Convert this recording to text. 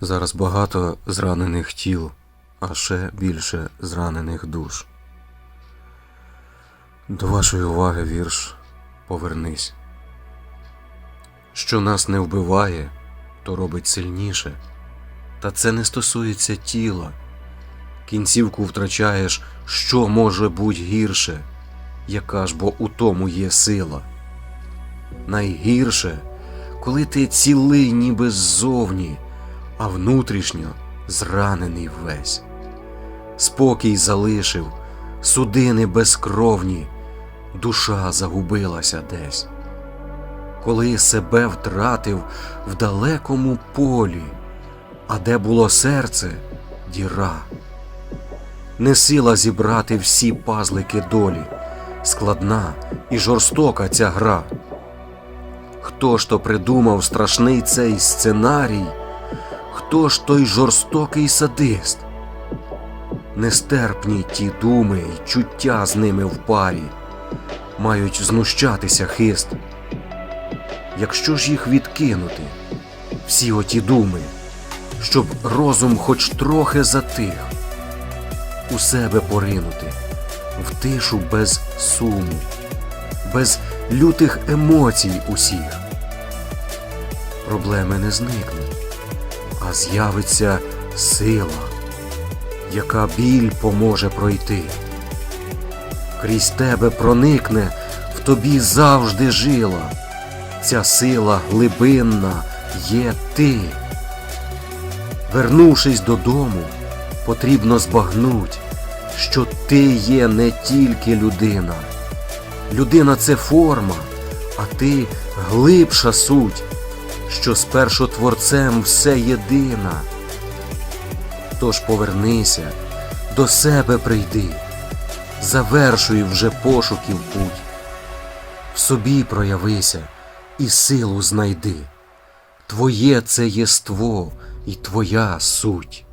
Зараз багато зранених тіл, а ще більше зранених душ. До вашої уваги вірш Повернись. Що нас не вбиває, то робить сильніше. Та це не стосується тіла. Кінцівку втрачаєш, що може бути гірше, яка ж бо у тому є сила. Найгірше, коли ти цілий ніби ззовні, а внутрішньо зранений весь. Спокій залишив, судини безкровні, душа загубилася десь. Коли себе втратив в далекому полі, а де було серце діра. Не сила зібрати всі пазлики долі, складна і жорстока ця гра. Хто ж то придумав страшний цей сценарій? Хто ж той жорстокий садист? Нестерпні ті думи й чуття з ними в парі, мають знущатися хист. Якщо ж їх відкинути, всі оті думи, щоб розум хоч трохи затих, у себе поринути, в тишу без суму, без лютих емоцій усіх. Проблеми не зникнуть, а з'явиться сила, яка біль поможе пройти. Крізь тебе проникне в тобі завжди жила. Ця сила глибинна є ти. Вернувшись додому, потрібно збагнуть, що ти є не тільки людина. Людина це форма, а ти глибша суть, що спершу Творцем все єдина. Тож повернися, до себе прийди, завершуй вже пошуків путь, в собі проявися і силу знайди. Твоє це єство і твоя суть.